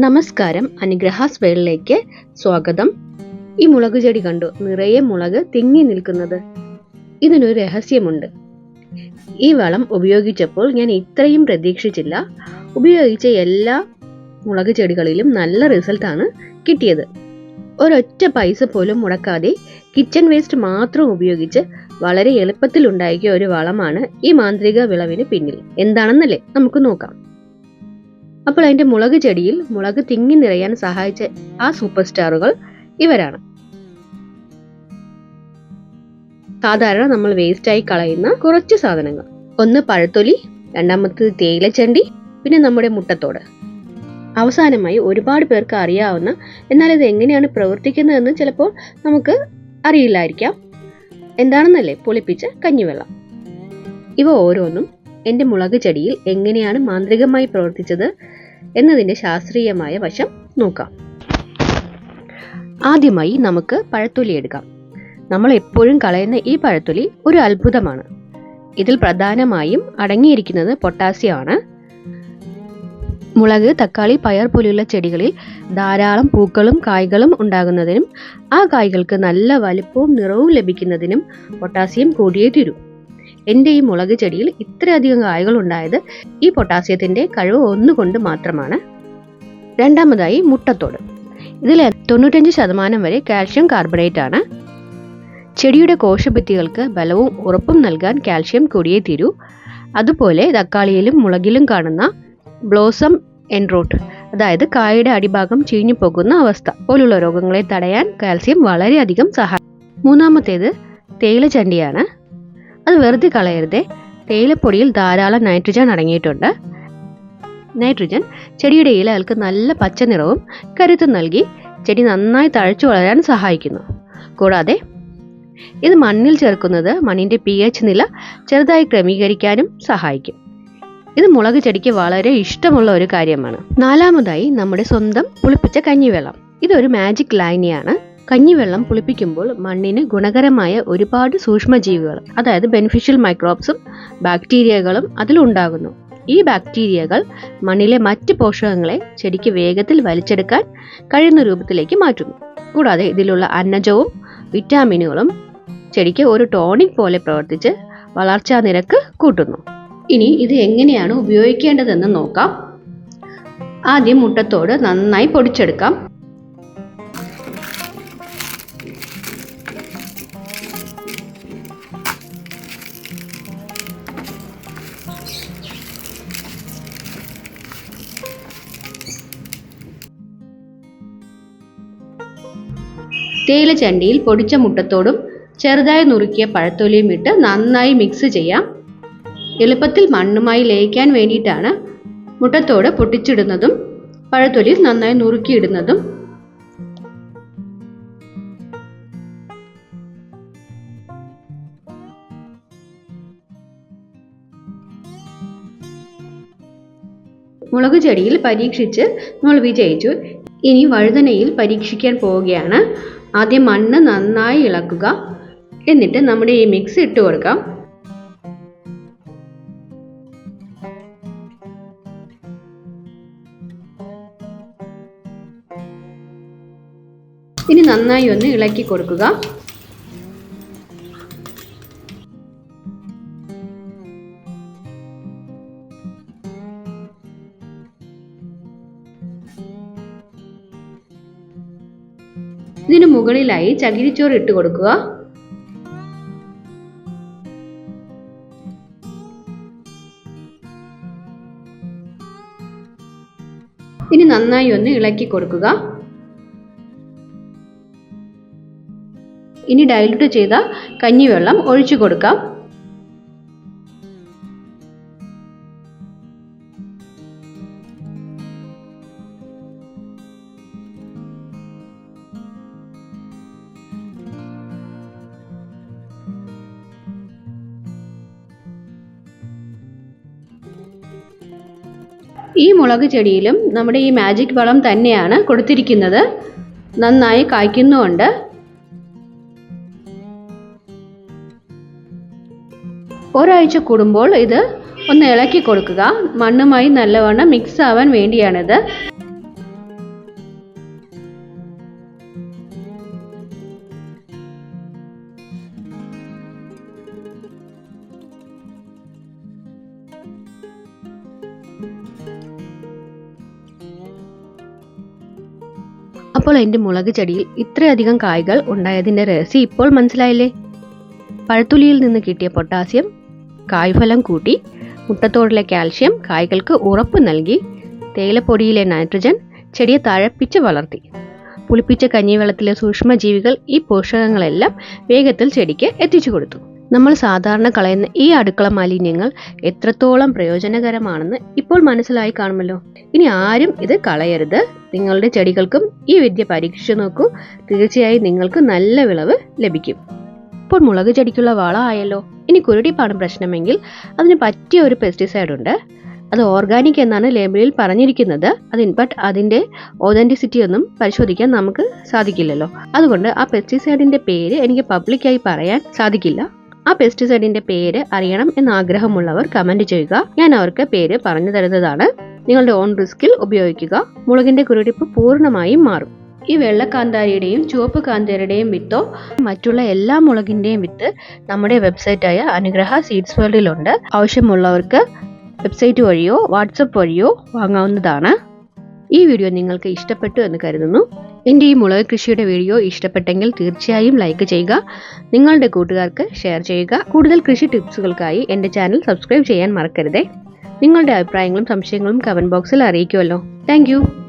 നമസ്കാരം. അനുഗ്രഹാസ് വേളിലേക്ക് സ്വാഗതം. ഈ മുളക് ചെടി കണ്ടു? നിറയെ മുളക് തിങ്ങി നിൽക്കുന്നത്. ഇതിനൊരു രഹസ്യമുണ്ട്. ഈ വളം ഉപയോഗിച്ചപ്പോൾ ഞാൻ ഇത്രയും പ്രതീക്ഷിച്ചില്ല. ഉപയോഗിച്ച എല്ലാ മുളക് ചെടികളിലും നല്ല റിസൾട്ടാണ് കിട്ടിയത്. ഒരൊറ്റ പൈസ പോലും മുടക്കാതെ കിച്ചൺ വേസ്റ്റ് മാത്രം ഉപയോഗിച്ച് വളരെ എളുപ്പത്തിൽ ഉണ്ടാക്കിയ ഒരു വളമാണ് ഈ മാന്ത്രിക വിളവിന് പിന്നിൽ. എന്താണെന്നല്ലേ? നമുക്ക് നോക്കാം. അപ്പോൾ അതിന്റെ മുളക് ചെടിയിൽ മുളക് തിങ്ങി നിറയാൻ സഹായിച്ച ആ സൂപ്പർ സ്റ്റാറുകൾ ഇവരാണ്. സാധാരണ നമ്മൾ വേസ്റ്റായി കളയുന്ന കുറച്ച് സാധനങ്ങൾ. ഒന്ന് പഴത്തൊലി രണ്ടാമത്തത് തേയിലച്ചണ്ടി പിന്നെ നമ്മുടെ മുട്ടത്തോട്. അവസാനമായി ഒരുപാട് പേർക്ക് അറിയാവുന്ന എന്നാൽ ഇത് എങ്ങനെയാണ് പ്രവർത്തിക്കുന്നതെന്ന് ചിലപ്പോൾ നമുക്ക് അറിയില്ലായിരിക്കാം. എന്താണെന്നല്ലേ പുളിപ്പിച്ച കഞ്ഞിവെള്ളം. ഇവ ഓരോന്നും എന്റെ മുളക് ചെടിയിൽ എങ്ങനെയാണ് മാന്ത്രികമായി പ്രവർത്തിച്ചത് എന്നതിന്റെ ശാസ്ത്രീയമായ വശം നോക്കാം. ആദ്യമായി നമുക്ക് പഴത്തൊലി എടുക്കാം. നമ്മൾ എപ്പോഴും കളയുന്ന ഈ പഴത്തൊലി ഒരു അത്ഭുതമാണ്. ഇതിൽ പ്രധാനമായും അടങ്ങിയിരിക്കുന്നത് പൊട്ടാസ്യമാണ് മുളക് തക്കാളി പയർ പോലെയുള്ള ചെടികളിൽ ധാരാളം പൂക്കളും കായ്കളും ഉണ്ടാകുന്നതിനും ആ കായ്കൾക്ക് നല്ല വലുപ്പവും നിറവും ലഭിക്കുന്നതിനും പൊട്ടാസ്യം കൂടിയേ തീരൂ. എന്റെ ഈ മുളക് ചെടിയിൽ ഇത്രയധികം കായകൾ ഉണ്ടായത് ഈ പൊട്ടാസ്യത്തിന്റെ കഴിവ് ഒന്നുകൊണ്ട് മാത്രമാണ്. രണ്ടാമതായി മുട്ടത്തോട്. ഇതിൽ തൊണ്ണൂറ്റഞ്ച് ശതമാനം വരെ കാൽഷ്യം കാർബണേറ്റ് ആണ്. ചെടിയുടെ കോശഭിത്തികൾക്ക് ബലവും ഉറപ്പും നൽകാൻ കാൽഷ്യം കൂടിയേ തീരൂ. അതുപോലെ തക്കാളിയിലും മുളകിലും കാണുന്ന ബ്ലോസം എൻറോട്ട് അതായത് കായയുടെ അടിഭാഗം ചീഞ്ഞു പോകുന്ന അവസ്ഥ പോലുള്ള രോഗങ്ങളെ തടയാൻ കാൽസ്യം വളരെയധികം സഹായിക്കും. മൂന്നാമത്തേത് തേയിലച്ചണ്ടിയാണ്. അത് വെറുതെ കളയരുതേ. തേയിലപ്പൊടിയിൽ ധാരാളം നൈട്രജൻ അടങ്ങിയിട്ടുണ്ട്. നൈട്രജൻ ചെടിയുടെ ഇലകൾക്ക് നല്ല പച്ച നിറവും കരുത്തും നൽകി ചെടി നന്നായി തഴച്ചു വളരാൻ സഹായിക്കുന്നു. കൂടാതെ ഇത് മണ്ണിൽ ചേർക്കുന്നത് മണ്ണിന്റെ പി എച്ച് നില ചെറുതായി ക്രമീകരിക്കാനും സഹായിക്കും. ഇത് മുളക് ചെടിക്ക് വളരെ ഇഷ്ടമുള്ള ഒരു കാര്യമാണ്. നാലാമതായി നമ്മുടെ സ്വന്തം പുളിപ്പിച്ച കഞ്ഞിവെള്ളം. ഇതൊരു മാജിക് ലൈനിയാണ് കഞ്ഞിവെള്ളം പുളിപ്പിക്കുമ്പോൾ മണ്ണിന് ഗുണകരമായ ഒരുപാട് സൂക്ഷ്മജീവികൾ അതായത് ബെനിഫിഷ്യൽ മൈക്രോബ്സും ബാക്ടീരിയകളും അതിലുണ്ടാകുന്നു. ഈ ബാക്ടീരിയകൾ മണ്ണിലെ മറ്റ് പോഷകങ്ങളെ ചെടിക്ക് വേഗത്തിൽ വലിച്ചെടുക്കാൻ കഴിയുന്ന രൂപത്തിലേക്ക് മാറ്റുന്നു. കൂടാതെ ഇതിലുള്ള അന്നജവും വിറ്റാമിനുകളും ചെടിക്ക് ഒരു ടോണിക് പോലെ പ്രവർത്തിച്ച് വളർച്ചാ നിരക്ക് കൂട്ടുന്നു. ഇനി ഇത് എങ്ങനെയാണ് ഉപയോഗിക്കേണ്ടതെന്ന് നോക്കാം. ആദ്യം മുട്ടത്തോട് നന്നായി പൊടിച്ചെടുക്കാം. തേയില ചണ്ടിയിൽ പൊടിച്ച മുട്ടത്തോടും ചെറുതായി നുറുക്കിയ പഴത്തൊലിയും ഇട്ട് നന്നായി മിക്സ് ചെയ്യാം. എളുപ്പത്തിൽ മണ്ണുമായി ലയിക്കാൻ വേണ്ടിയിട്ടാണ് മുട്ടത്തോട് പൊട്ടിച്ചിടുന്നതും പഴത്തൊലി നന്നായി നുറുക്കിയിടുന്നതും. മുളക് ചെടിയിൽ പരീക്ഷിച്ച് നമ്മൾ വിജയിച്ചു. ഇനി വഴുതനയിൽ പരീക്ഷിക്കാൻ പോവുകയാണ്. ആദ്യം മണ്ണ് നന്നായി ഇളക്കുക. എന്നിട്ട് നമ്മുടെ ഈ മിക്സ് ഇട്ട് കൊടുക്കാം. ഇനി നന്നായി ഒന്ന് ഇളക്കി കൊടുക്കുക. ഇതിനു മുകളിലായി ചകിരിച്ചോറ് ഇട്ട് കൊടുക്കുക. ഇനി നന്നായി ഒന്ന് ഇളക്കി കൊടുക്കുക. ഇനി ഡൈലൂട്ട് ചെയ്ത കഞ്ഞിവെള്ളം ഒഴിച്ചു കൊടുക്കാം. ഈ മുളക് ചെടിയിലും നമ്മുടെ ഈ മാജിക് വളം തന്നെയാണ് കൊടുത്തിരിക്കുന്നത്. നന്നായി കായ്ക്കുന്നുമുണ്ട് ഒരാഴ്ച കൂടുമ്പോൾ ഇത് ഒന്ന് ഇളക്കി കൊടുക്കുക. മണ്ണുമായി നല്ലവണ്ണം മിക്സ് ആവാൻ വേണ്ടിയാണിത്. അപ്പോൾ എന്റെ മുളക് ചെടിയിൽ ഇത്രയധികം കായ്കൾ ഉണ്ടായതിന്റെ രഹസ്യം ഇപ്പോൾ മനസ്സിലായില്ലേ? പഴത്തുലിയിൽ നിന്ന് കിട്ടിയ പൊട്ടാസ്യം കായ്ഫലം കൂട്ടി മുട്ടത്തോടിലെ കാൽഷ്യം കായ്കൾക്ക് ഉറപ്പ് നൽകി തേയിലപ്പൊടിയിലെ നൈട്രജൻ ചെടിയെ തഴപ്പിച്ച് വളർത്തി. പുളിപ്പിച്ച കഞ്ഞിവെള്ളത്തിലെ സൂക്ഷ്മജീവികൾ ഈ പോഷകങ്ങളെല്ലാം വേഗത്തിൽ ചെടിക്ക് എത്തിച്ചു കൊടുത്തു. നമ്മൾ സാധാരണ കളയുന്ന ഈ അടുക്കള മാലിന്യങ്ങൾ എത്രത്തോളം പ്രയോജനകരമാണെന്ന് ഇപ്പോൾ മനസ്സിലായി കാണുമല്ലോ. ഇനി ആരും ഇത് കളയരുത്. നിങ്ങളുടെ ചെടികൾക്കും ഈ വിദ്യ പരീക്ഷിച്ചു നോക്കൂ. തീർച്ചയായും നിങ്ങൾക്ക് നല്ല വിളവ് ലഭിക്കും. ഇപ്പോൾ മുളക് ചെടിക്കുള്ള വളം ആയല്ലോ. ഇനി കുരുടിപ്പാണ് പ്രശ്നമെങ്കിൽ അതിന് പറ്റിയ ഒരു പെസ്റ്റിസൈഡ് ഉണ്ട്. അത് ഓർഗാനിക് എന്നാണ് ലേബലിൽ പറഞ്ഞിരിക്കുന്നത്. അത് ബട്ട് അതിന്റെ ഒതന്റിസിറ്റി ഒന്നും പരിശോധിക്കാൻ നമുക്ക് സാധിക്കില്ലല്ലോ. അതുകൊണ്ട് ആ പെസ്റ്റിസൈഡിന്റെ പേര് എനിക്ക് പബ്ലിക്കായി പറയാൻ സാധിക്കില്ല. ആ പെസ്റ്റിസൈഡിന്റെ പേര് അറിയണം എന്ന് ആഗ്രഹമുള്ളവർ കമന്റ് ചെയ്യുക. ഞാൻ അവർക്ക് പേര് പറഞ്ഞു തരുന്നതാണ്. നിങ്ങളുടെ ഓൺ റിസ്കിൽ ഉപയോഗിക്കുക. മുളകിന്റെ കുരുടിപ്പ് പൂർണമായും മാറും. ഈ വെള്ള കാന്താരിയുടെയും ചുവപ്പ് കാന്താരിയുടെയും വിത്തോ മറ്റുള്ള എല്ലാ മുളകിന്റെയും വിത്ത് നമ്മുടെ വെബ്സൈറ്റായ അനുഗ്രഹ സീഡ്സ് വേൾഡിലുണ്ട് ആവശ്യമുള്ളവർക്ക് വെബ്സൈറ്റ് വഴിയോ വാട്സപ്പ് വഴിയോ വാങ്ങാവുന്നതാണ്. ഈ വീഡിയോ നിങ്ങൾക്ക് ഇഷ്ടപ്പെട്ടു എന്ന് കരുതുന്നു. എന്റെ ഈ മുളക് കൃഷിയുടെ വീഡിയോ ഇഷ്ടപ്പെട്ടെങ്കിൽ തീർച്ചയായും ലൈക്ക് ചെയ്യുക നിങ്ങളുടെ കൂട്ടുകാർക്ക് ഷെയർ ചെയ്യുക. കൂടുതൽ കൃഷി ടിപ്സുകൾക്കായി എന്റെ ചാനൽ സബ്സ്ക്രൈബ് ചെയ്യാൻ മറക്കരുതേ. നിങ്ങളുടെ അഭിപ്രായങ്ങളും സംശയങ്ങളും കമന്റ് ബോക്സിൽ അറിയിക്കുമല്ലോ. താങ്ക്